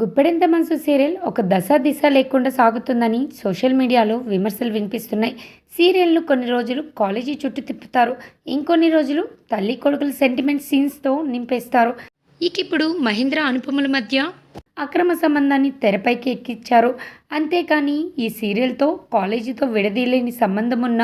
గుప్పెడంత మనసు సీరియల్ ఒక దశ దిశ లేకుండా సాగుతుందని సోషల్ మీడియాలో విమర్శలు వినిపిస్తున్నాయి. సీరియల్ను కొన్ని రోజులు కాలేజీ చుట్టూ తిప్పుతారు. ఇంకొన్ని రోజులు తల్లి కొడుకుల సెంటిమెంట్ సీన్స్తో నింపేస్తారు. ఇక ఇప్పుడు మహేంద్ర అనుపముల మధ్య అక్రమ సంబంధాన్ని తెరపైకి ఎక్కించారు. అంతేకాని ఈ సీరియల్తో కాలేజీతో విడదీయలేని సంబంధం ఉన్న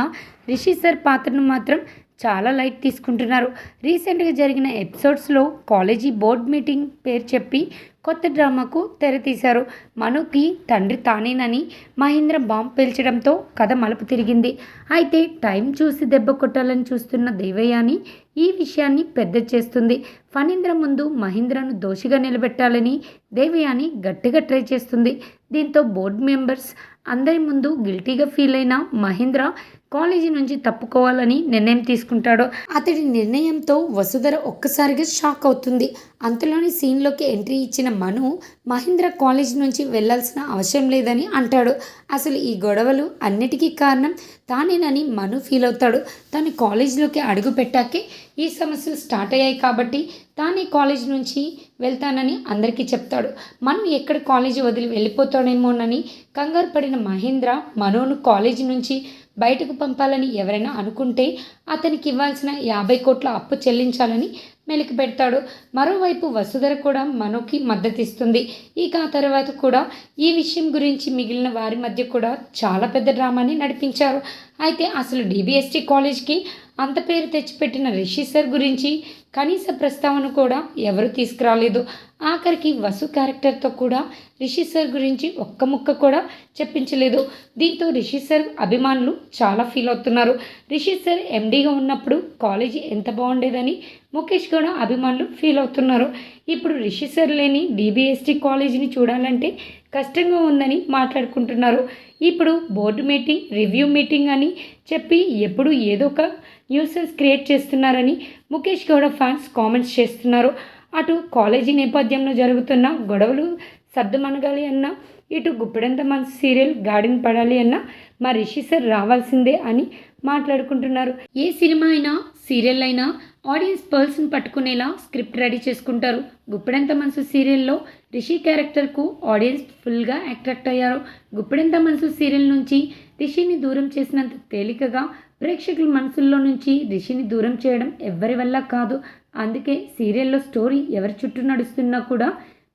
రిషి సార్ పాత్రను మాత్రం చాలా లైట్ తీసుకుంటున్నారు. రీసెంట్గా జరిగిన ఎపిసోడ్స్లో కాలేజీ బోర్డ్ మీటింగ్ పేరు చెప్పి కొత్త డ్రామాకు తెరతీశారు మనుకి తండ్రి తానేనని మహేంద్ర బాంబు పేల్చడంతో కథ మలుపు తిరిగింది. అయితే టైం చూసి దెబ్బ కొట్టాలని చూస్తున్న దేవయాని ఈ విషయాన్ని పెద్ద చేస్తుంది. ఫణీంద్ర ముందు మహేంద్రను దోషిగా నిలబెట్టాలని దేవయాని గట్టిగా ట్రై చేస్తుంది. దీంతో బోర్డు మెంబర్స్ అందరి ముందు గిల్టీగా ఫీల్ అయిన మహేంద్ర కాలేజీ నుంచి తప్పుకోవాలని నిర్ణయం తీసుకుంటాడో అతడి నిర్ణయంతో వసుధర ఒక్కసారిగా షాక్ అవుతుంది. అంతలోని సీన్లోకి ఎంట్రీ ఇచ్చిన మను మహేంద్ర కాలేజ్ నుంచి వెళ్ళాల్సిన అవసరం లేదని అంటాడు. అసలు ఈ గొడవలు అన్నిటికీ కారణం తానేనని మను ఫీల్ అవుతాడు. తను కాలేజీలోకి అడుగు పెట్టాకే ఈ సమస్యలు స్టార్ట్ అయ్యాయి కాబట్టి తానే కాలేజ్ నుంచి వెళ్తానని అందరికీ చెప్తాడు. మను ఎక్కడ కాలేజీ వదిలి వెళ్ళిపోతాడేమోనని కంగారు పడిన మహేంద్ర మనోను కాలేజీ నుంచి బయటకు పంపాలని ఎవరైనా అనుకుంటే అతనికి ఇవ్వాల్సిన యాభై కోట్ల అప్పు చెల్లించాలని మెలికి పెడతాడు మరోవైపు వసుధర కూడా మనోకి మద్దతు ఇస్తుంది ఇక ఆ తర్వాత కూడా ఈ విషయం గురించి మిగిలిన వారి మధ్య కూడా చాలా పెద్ద డ్రామాని నడిపించారు. అయితే అసలు డిబిఎస్టీ కాలేజ్కి అంత పేరు తెచ్చిపెట్టిన రిషి సార్ గురించి కనీస ప్రస్తావన కూడా ఎవరు తీసుకురాలేదు. ఆఖరికి వసు క్యారెక్టర్తో కూడా రిషి సార్ గురించి ఒక్క ముక్క కూడా చెప్పించలేదు. దీంతో రిషి సార్ అభిమానులు చాలా ఫీల్ అవుతున్నారు. రిషి సార్ ఎండీగా ఉన్నప్పుడు కాలేజీ ఎంత బాగుండేదని ముఖేష్ కూడా అభిమానులు ఫీల్ అవుతున్నారు. ఇప్పుడు రిషి సార్ లేని డిబిఎస్టీ కాలేజీని చూడాలంటే కష్టంగా ఉందని మాట్లాడుకుంటున్నారు. ఇప్పుడు బోర్డు మీటింగ్ రివ్యూ మీటింగ్ అని చెప్పి ఎప్పుడు ఏదో ఒక న్యూసెన్స్ క్రియేట్ చేస్తున్నారని ముఖేష్ గౌడ ఫ్యాన్స్ కామెంట్స్ చేస్తున్నారు. అటు కాలేజీ నేపథ్యంలో జరుగుతున్న గొడవలు సర్దుమనగాలి అన్న ఇటు గుప్పెడంత మనసు సీరియల్ గాడిని పడాలి అన్న మా రిషి సార్ రావాల్సిందే అని మాట్లాడుకుంటున్నారు. ఏ సినిమా అయినా సీరియల్ అయినా ఆడియన్స్ పర్సన్ పట్టుకునేలా స్క్రిప్ట్ రెడీ చేసుకుంటారు. గుప్పెడంత మనసు సీరియల్లో రిషి క్యారెక్టర్కు ఆడియన్స్ ఫుల్గా అట్రాక్ట్ అయ్యారు. గుప్పెడంత మనసు సీరియల్ నుంచి రిషిని దూరం చేసినంత తేలికగా ప్రేక్షకుల మనసుల్లో నుంచి రిషిని దూరం చేయడం ఎవ్వరి వల్ల కాదు. అందుకే సీరియల్లో స్టోరీ ఎవరి చుట్టూ నడుస్తున్నా కూడా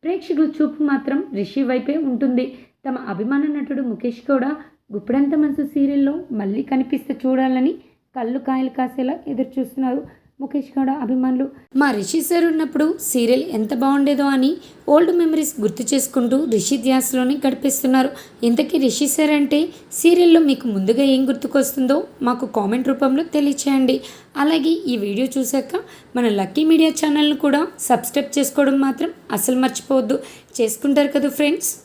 ప్రేక్షకుల చూపు మాత్రం రిషి వైపే ఉంటుంది. తమ అభిమాన నటుడు ముఖేష్ కూడా గుప్పెడంత మనసు సీరియల్లో మళ్ళీ కనిపిస్తే చూడాలని కళ్ళు కాయలు కాసేలా ఎదురు చూస్తున్నారు ముఖేష్ గౌడ అభిమానులు. మా రిషి సార్ ఉన్నప్పుడు సీరియల్ ఎంత బాగుండేదో అని ఓల్డ్ మెమరీస్ గుర్తు చేసుకుంటూ రిషి ధ్యాసలోని గడిపిస్తున్నారు. ఇంతకీ రిషి సార్ అంటే సీరియల్లో మీకు ముందుగా ఏం గుర్తుకొస్తుందో మాకు కామెంట్ రూపంలో తెలియచేయండి. అలాగే ఈ వీడియో చూశాక మన లక్కీ మీడియా ఛానల్ను కూడా సబ్స్క్రైబ్ చేసుకోవడం మాత్రం అసలు మర్చిపోవద్దు. చేసుకుంటారు కదా ఫ్రెండ్స్?